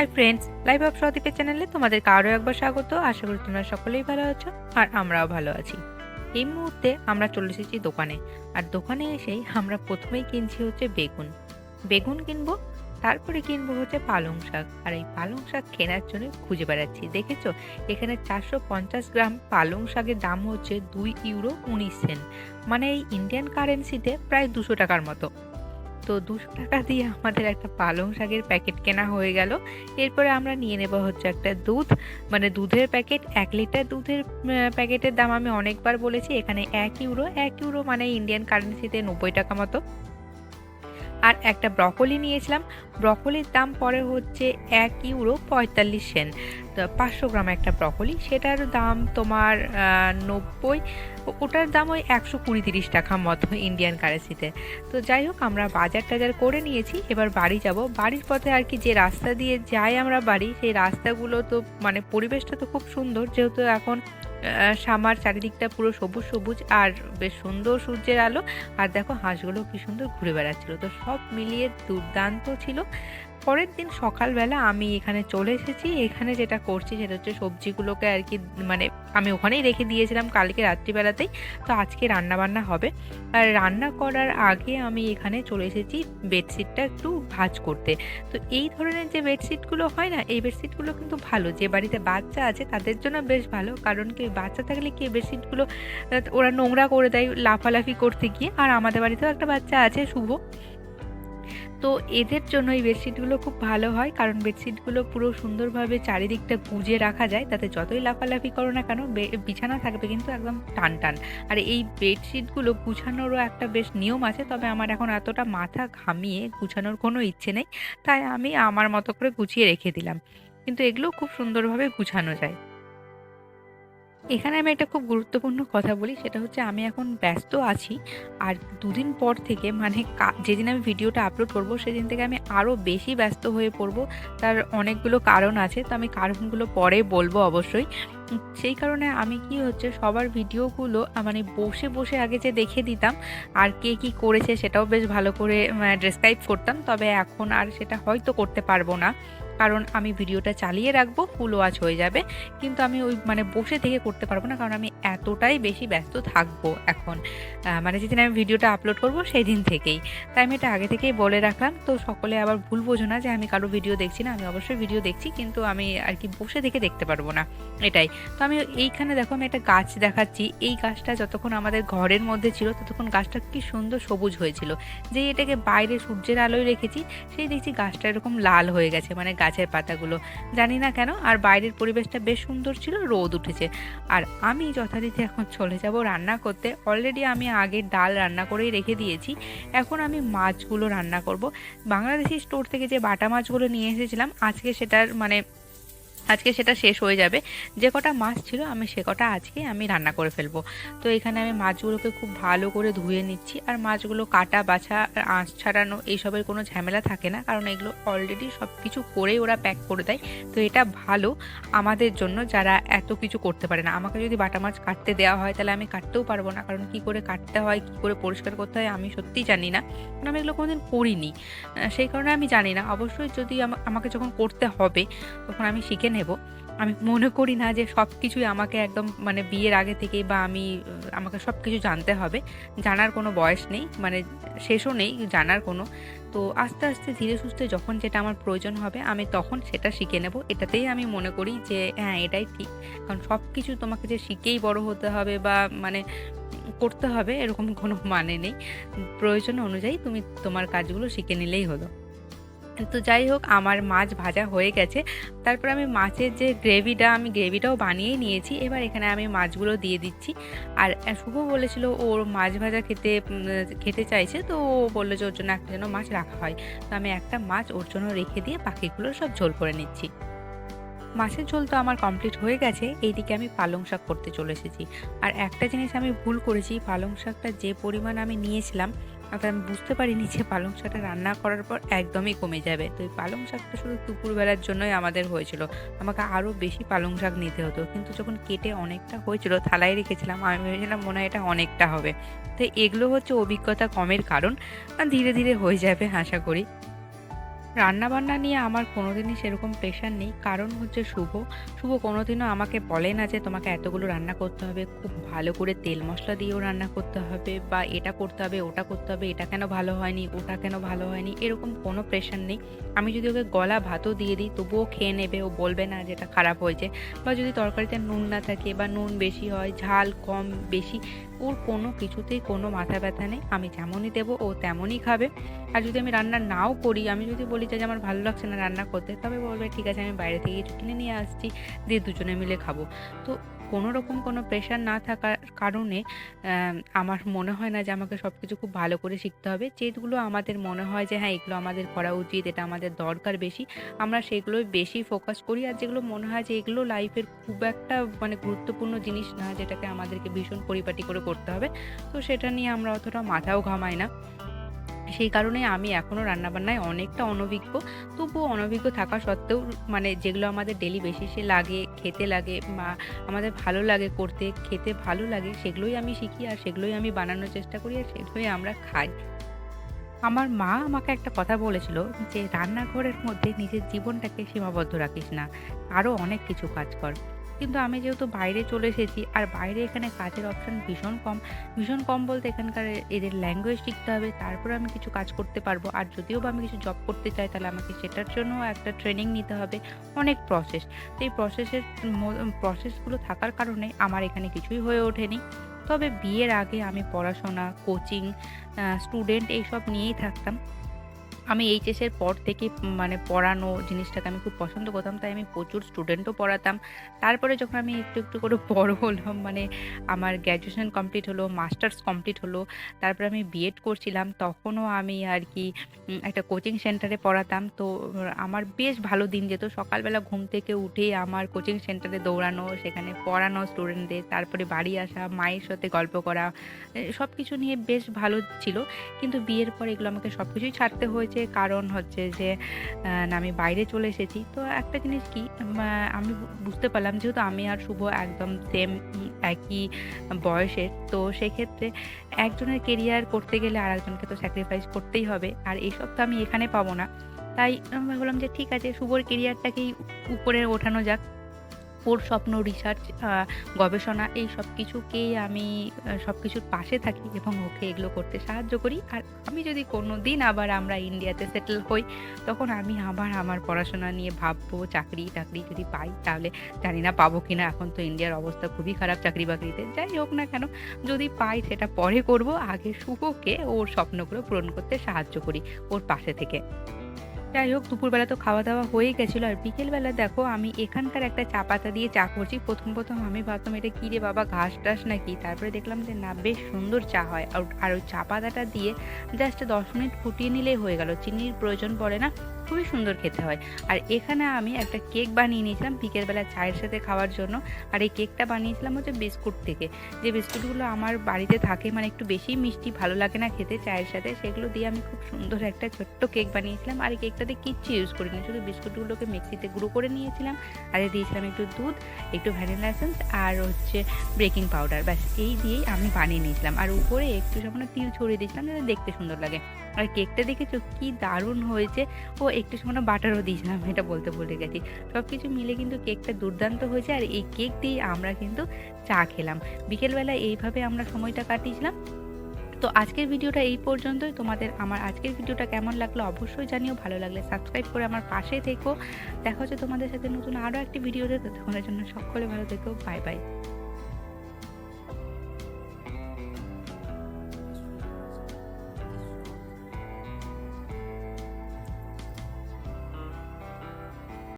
High friends live of সদীপের চ্যানেলে তোমাদের আরও একবার স্বাগত। আশা করি তোমরা সকলেই ভালো আছো আর আমরাও ভালো আছি। এই মুহূর্তে আমরা চলে এসেছি দোকানে। আর দোকানে এসেই আমরা প্রথমেই কিনছি হচ্ছে বেগুন। বেগুন কিনবো, তারপরে কিনবো হচ্ছে পালং শাক। আর এই পালং শাক কেনার জন্য খুঁজে বেড়াচ্ছি। দেখেছ? এখানে চারশো পঞ্চাশ গ্রাম পালং শাকের দাম হচ্ছে দুই ইউরো উনিশ সেন্ট। মানে এই ইন্ডিয়ান কারেন্সিতে প্রায় দুশো টাকার মতো। তো দুশো টাকা দিয়ে আমাদের একটা পালং শাকের প্যাকেট কেনা হয়ে গেল। এরপরে আমরা নিয়ে নেব হচ্ছে একটা দুধ। মানে দুধের প্যাকেট, এক লিটার দুধের প্যাকেটের দাম আমি অনেকবার বলেছি। এখানে এক ইউরো এক ইউরো মানে ইন্ডিয়ান কারেন্সিতে নব্বই টাকা মতো। আর একটা ব্রকলি নিয়েছিলাম। ব্রকলির দাম পরে হচ্ছে এক ইউরো পঁয়তাল্লিশ সেন্ট। পাঁচশো গ্রাম একটা ব্রকলি। সেটার দাম তোমার নব্বই ওটার দাম ওই একশো কুড়ি তিরিশ টাকা মতো ইন্ডিয়ান কারেন্সিতে তো যাই হোক, আমরা বাজার টাজার করে নিয়েছি, এবার বাড়ি যাব। বাড়ির পথে আর কি যে রাস্তা দিয়ে যাই আমরা বাড়ি, সেই রাস্তাগুলো তো মানে পরিবেশটা তো খুব সুন্দর, যেহেতু এখন সামার চারিদিকটা পুরো সবুজ সবুজ আর বেশ সুন্দর সূর্যের আলো। আর দেখো হাঁসগুলো কি সুন্দর ঘুরে বেড়াচ্ছিল। তো সব মিলিয়ে দুর্দান্ত ছিল। পরের দিন সকালবেলা আমি এখানে চলে এসেছি। এখানে যেটা করছি সেটা হচ্ছে সবজিগুলোকে আর কি মানে আমি ওখানেই রেখে দিয়েছিলাম কালকে রাত্রিবেলাতেই, তো আজকে রান্না বান্না হবে। আর রান্না করার আগে আমি এখানে চলে এসেছি বেডশিটটা একটু ভাঁজ করতে। তো এই ধরনের যে বেডশিটগুলো হয় না, এই বেডশিটগুলো কিন্তু ভালো। যে বাড়িতে বাচ্চা আছে তাদের জন্য বেশ ভালো। কারণ কি, বাচ্চা থাকলে কি বেডশিটগুলো, ওরা নোংরা করে দেয় লাফালাফি করতে গিয়ে। আর আমাদের বাড়িতেও একটা বাচ্চা আছে, শুভ। তো এদের জন্য এই বেডশিটগুলো খুব ভালো হয়, কারণ বেডশিটগুলো পুরো সুন্দরভাবে চারিদিকটা গুজে রাখা যায়, তাতে যতই লাফালাফি করো না কেন বিছানা থাকবে কিন্তু একদম টান টান আর এই বেডশিটগুলো গুছানোরও একটা বেশ নিয়ম আছে, তবে আমার এখন এতটা মাথা ঘামিয়ে গুছানোর কোনো ইচ্ছে নেই, তাই আমি আমার মতো করে গুছিয়ে রেখে দিলাম। কিন্তু এগুলো খুব সুন্দরভাবে গুছানো যায়। এখানে আমি একটা খুব গুরুত্বপূর্ণ কথা বলি, সেটা হচ্ছে আমি এখন ব্যস্ত আছি। আর দুদিন পর থেকে মানে যেদিন আমি ভিডিওটা আপলোড করব, সেদিন থেকে আমি আরও বেশি ব্যস্ত হয়ে পড়ব। তার অনেকগুলো কারণ আছে, তো আমি কারণগুলো পরে বলব অবশ্যই। সেই কারণে আমি কি হচ্ছে, সবার ভিডিওগুলো মানে বসে বসে আগে যে দেখে দিতাম, আর কে কি করেছে সেটাও বেশ ভালো করে ডেসক্রাইব করতাম। তবে এখন আর সেটা হয়তো করতে পারব না। কারণ আমি ভিডিওটা চালিয়ে রাখব ফুল ওয়াচ হয়ে যাবে। কিন্তু আমি ওই মানে বসে থেকে করতে পারব না, কারণ আমি এতটাই বেশি ব্যস্ত থাকব এখন। মানে যেদিন আমি ভিডিওটা আপলোড করব সেই দিন থেকেই। তাই আমি এটা আগে থেকেই বলে রাখলাম। তো সকলে আবার ভুল বোঝো না যে আমি কারও ভিডিও দেখছি না, আমি অবশ্যই ভিডিও দেখছি, কিন্তু আমি আর কি বসে থেকে দেখতে পারব না। এটাই। তো আমি এইখানে দেখো আমি একটা গাছ দেখাচ্ছি। এই গাছটা যতক্ষণ আমাদের ঘরের মধ্যে ছিল, ততক্ষণ গাছটা কি সুন্দর সবুজ হয়েছিল। যেই এটাকে বাইরে সূর্যের আলোয় রেখেছি, সেই দেখছি গাছটা এরকম লাল হয়ে গেছে মানে গাছের পাতাগুলো। জানি না কেন, আর বাইরের পরিবেশটা বেশ সুন্দর ছিল, রোদ উঠেছে। আর আমি যথারীতি এখন চলে যাব রান্না করতে। অলরেডি আমি আগে ডাল রান্না করেই রেখে দিয়েছি। এখন আমি মাছগুলো রান্না করব। বাংলাদেশি স্টোর থেকে যে বাটা মাছগুলো নিয়ে এসেছিলাম, আজকে সেটার মানে আজকে সেটা শেষ হয়ে যাবে। যে কটা মাছ ছিল, আমি সে কটা আজকে আমি রান্না করে ফেলব। তো এখানে আমি মাছগুলোকে খুব ভালো করে ধুয়ে নিচ্ছি। আর মাছগুলো কাটা, বাছা, আর আঁশ ছাড়ানো এইসবের কোনো ঝামেলা থাকে না। কারণ এগুলো অলরেডি সব কিছু করেই ওরা প্যাক করে দেয়। তো এটা ভালো আমাদের জন্য যারা এত কিছু করতে পারে না। আমাকে যদি বাটা মাছ কাটতে দেওয়া হয়, তাহলে আমি কাটতেও পারব না। কারণ কি করে কাটতে হয়, কি করে পরিষ্কার করতে হয়, আমি সত্যিই জানি না। কারণ আমি এগুলো কোনোদিন করিনি। সেই কারণে আমি জানি না। অবশ্যই যদি আমা- আমাকে যখন করতে হবে, তখন আমি শিখে নেব আমি মনে করি না যে সব কিছুই আমাকে একদম মানে বিয়ের আগে থেকেই বা আমি, আমাকে সব কিছু জানতে হবে। জানার কোনো বয়স নেই মানে শেষও নেই, জানার কোনো। তো আস্তে আস্তে ধীরে সুস্থে যখন যেটা আমার প্রয়োজন হবে, আমি তখন সেটা শিখে নেব। এটাতেই আমি মনে করি যে হ্যাঁ এটাই ঠিক। কারণ সব কিছু তোমাকে যে শিখেই বড় হতে হবে বা মানে করতে হবে, এরকম কোনো মানে নেই। প্রয়োজন অনুযায়ী তুমি তোমার কাজগুলো শিখে নিলেই হলো। তো যাই হোক, আমার মাছ ভাজা হয়ে গেছে। তারপর আমি মাছের যে গ্রেভিটা, আমি গ্রেভিটাও বানিয়েই নিয়েছি। এবার এখানে আমি মাছগুলো দিয়ে দিচ্ছি। আর শুভ বলেছিল ওর মাছ ভাজা খেতে খেতে চাইছে, তো ও বলল যে, ওর জন্য একটা যেন মাছ রাখা হয়। তো আমি একটা মাছ ওর জন্য রেখে দিয়ে বাকিগুলো সব ঝোল করে নিচ্ছি। মাছের ঝোল তো আমার কমপ্লিট হয়ে গেছে। এইদিকে আমি পালং শাক করতে চলে এসেছি। আর একটা জিনিস আমি ভুল করেছি, পালং শাকটা যে পরিমাণ আমি নিয়েছিলাম আর আমি বুঝতে পারিনি যে পালং শাকটা রান্না করার পর একদমই কমে যাবে। তো এই পালং শাকটা শুধু দুপুরবেলার জন্যই আমাদের হয়েছিল। আমাকে আরও বেশি পালং শাক নিতে হতো। কিন্তু যখন কেটে অনেকটা হয়েছিল, থালায় রেখেছিলাম, আমি ভেবেছিলাম মনে হয় এটা অনেকটা হবে। তো এগুলো হচ্ছে অভিজ্ঞতা কমের কারণ। ধীরে ধীরে হয়ে যাবে, আশা করি। রান্নাবান্না নিয়ে আমার কোনোদিনই সেরকম প্রেশার নেই। কারণ হচ্ছে শুভ। শুভ কোনোদিনও আমাকে বলে না যে তোমাকে এতগুলো রান্না করতে হবে। খুব ভালো করে তেল মশলা দিয়েও রান্না করতে হবে বা এটা করতে হবে, ওটা করতে হবে, এটা কেন ভালো হয়নি, ওটা কেন ভালো হয়নি, এরকম কোনো প্রেশার নেই। আমি যদি ওকে গলা ভাতও দিয়ে দিই তবুও খেয়ে নেবে। ও বলবে না যে এটা খারাপ হয়েছে। বা যদি তরকারিতে নুন না থাকে বা নুন বেশি হয়, ঝাল কম বেশি, ওর কোনো কিছুতেই কোনো মাথা ব্যথা নেই। আমি যেমনই দেবো ও তেমনই খাবে। আর যদি আমি রান্না নাও করি, আমি যদি বলি যে আমার ভালো লাগছে না রান্না করতে, তবে বলবে ঠিক আছে আমি বাইরে থেকে কিনে নিয়ে আসছি, দিয়ে দুজনে মিলে খাব। তো কোনো রকম কোনো প্রেশার না থাকার কারণে আমার মনে হয় না যে আমাকে সব কিছু খুব ভালো করে শিখতে হবে। যেগুলো আমাদের মনে হয় যে হ্যাঁ, এগুলো আমাদের করা উচিত, এটা আমাদের দরকার বেশি, আমরা সেগুলোই বেশি ফোকাস করি। আর যেগুলো মনে হয় যে এগুলো লাইফের খুব একটা মানে গুরুত্বপূর্ণ জিনিস না, যেটাকে আমাদেরকে ভীষণ পরিপাটি করে করতে হবে, তো সেটা নিয়ে আমরা অতটা মাথাও ঘামাই না। সেই কারণে আমি এখনও রান্নাবান্নায় অনেকটা অনভিজ্ঞ। তবুও অনভিজ্ঞ থাকা সত্ত্বেও মানে যেগুলো আমাদের ডেইলি বেসিসে লাগে, খেতে লাগে বা আমাদের ভালো লাগে করতে, খেতে ভালো লাগে সেগুলোই আমি শিখি আর সেগুলোই আমি বানানোর চেষ্টা করি আর সেগুলোই আমরা খাই। আমার মা আমাকে একটা কথা বলেছিল যে, "রান্নাঘরের মধ্যে নিজের জীবনটাকে সীমাবদ্ধ রাখিস না। আরও অনেক কিছু কাজ কর।" কিন্তু আমি যেহেতু বাইরে চলে এসেছি আর বাইরে এখানে কাজের অপশন ভীষণ কম। ভীষণ কম বলতে এখানকার এদের ল্যাঙ্গুয়েজ শিখতে হবে, তারপরে আমি কিছু কাজ করতে পারব। আর যদিও বা আমি কিছু জব করতে চাই তাহলে আমাকে সেটার জন্যও একটা ট্রেনিং নিতে হবে। অনেক প্রসেস। তো এই প্রসেসের প্রসেসগুলো থাকার কারণে আমার এখানে কিছুই হয়ে ওঠেনি। তবে বিয়ের আগে আমি পড়াশোনা, কোচিং, স্টুডেন্ট এইসব নিয়েই থাকতাম। আমি এইচএসের পর থেকে মানে পড়ানো জিনিসটাকে আমি খুব পছন্দ করতাম। তাই আমি প্রচুর স্টুডেন্টও পড়াতাম। তারপরে যখন আমি একটু, একটু করে বড় হলাম মানে আমার গ্র্যাজুয়েশন কমপ্লিট হলো, মাস্টার্স কমপ্লিট হলো। তারপরে আমি বিএড করছিলাম। তখনও আমি আর কি একটা কোচিং সেন্টারে পড়াতাম। তো আমার বেশ ভালো দিন যেত। সকালবেলা ঘুম থেকে উঠেই আমার কোচিং সেন্টারে দৌড়ানো, সেখানে পড়ানো স্টুডেন্টদের, তারপরে বাড়ি আসা, মায়ের সাথে গল্প করা, সব কিছু নিয়ে বেশ ভালো ছিল। কিন্তু বিয়ের পর এগুলো আমাকে সব কিছুই ছাড়তে হয়েছে। কারণ হচ্ছে যে আমি বাইরে চলে এসেছি। তো একটা জিনিস কি আমি বুঝতে পারলাম যেহেতু আমি আর শুভ একদম সেম একই বয়সের। তো সেক্ষেত্রে একজনের কেরিয়ার করতে গেলে আর একজনকে তো স্যাক্রিফাইস করতেই হবে। আর এসব তো আমি এখানে পাবো না। তাই আমি ভাবলাম যে ঠিক আছে, শুভর কেরিয়ারটাকেই উপরে ওঠানো যাক। ওর স্বপ্ন, রিসার্চ, গবেষণা এই সবকিছুকেই আমি সব কিছুর পাশে থাকি এবং ওকে এগুলো করতে সাহায্য করি। আর আমি যদি কোনো দিন আবার আমরা ইন্ডিয়াতে সেটেল হই, তখন আমি আবার আমার পড়াশোনা নিয়ে ভাববো। চাকরি-টাকরি যদি পাই তাহলে জানি না পাবো কিনা। এখন তো ইন্ডিয়ার অবস্থা খুবই খারাপ চাকরি-বাকরিতে। যাই হোক না কেন, যদি পাই সেটা পরে করব। আগে শুভকে ওর স্বপ্নগুলো পূরণ করতে সাহায্য করি ওর পাশে থেকে। যাই হোক দুপুরবেলা তো খাওয়া-দাওয়া হয়ে গেছিল আর বিকেলবেলা দেখো আমি এখানকার একটা চা পাতা দিয়ে চা করছি। ১ম, ১ম আমি ভাবতাম এটা কী রে বাবা ঘাস-টাস নাকি? তারপরে দেখলাম যে না বেশ সুন্দর চা হয়। আর ওই চা পাতাটা দিয়ে জাস্ট ১০ মিনিট ফুটিয়ে নিলেই হয়ে গেল। চিনির প্রয়োজন পড়ে না। খুবই সুন্দর খেতে হয়। আর এখানে আমি একটা কেক বানিয়ে নিয়েছিলাম বিকেলবেলা চায়ের সাথে খাওয়ার জন্য। আর এই কেকটা বানিয়েছিলাম হচ্ছে বিস্কুট থেকে। যে বিস্কুটগুলো আমার বাড়িতে থাকে মানে একটু বেশিই মিষ্টি ভালো লাগে না খেতে চায়ের সাথে। সেগুলো দিয়ে আমি খুব সুন্দর একটা ছোট্ট কেক বানিয়েছিলাম। আর এই কেকটাতে কিচ্ছু ইউজ করিনি। শুধু বিস্কুটগুলোকে মিক্সিতে গুঁড়ো করে নিয়েছিলাম। আর দিয়েছিলাম একটু দুধ, একটু ভ্যানিলা এসেন্স আর হচ্ছে বেকিং পাউডার। ব্যাস এই দিয়েই আমি বানিয়ে নিয়েছিলাম। আর উপরে একটু সামান্য তিল ছড়িয়ে দিয়েছিলাম যাতে দেখতে সুন্দর লাগে। আর কেকটা দেখেছ কি দারুণ হয়েছে! ও একটু সামান্য বাটারও দিয়েছিলাম এটা বলতে ভুলে গেছি। সব কিছু মিলে কিন্তু কেকটা দুর্দান্ত হয়েছে। আর এই কেক দিয়েই আমরা কিন্তু চা খেলাম। বিকেলবেলা এইভাবে আমরা সময়টা কাটিয়েছিলাম। তো আজকের ভিডিওটা এই পর্যন্তই। তোমাদের আমার আজকের ভিডিওটা কেমন লাগল অবশ্যই জানিও। ভালো লাগলে সাবস্ক্রাইব করে আমার পাশে থেকো। দেখা হচ্ছে তোমাদের সাথে নতুন আরও একটি ভিডিও ভিডিওতে। ততক্ষণের জন্য সকলে ভালো থেকো। Bye, bye.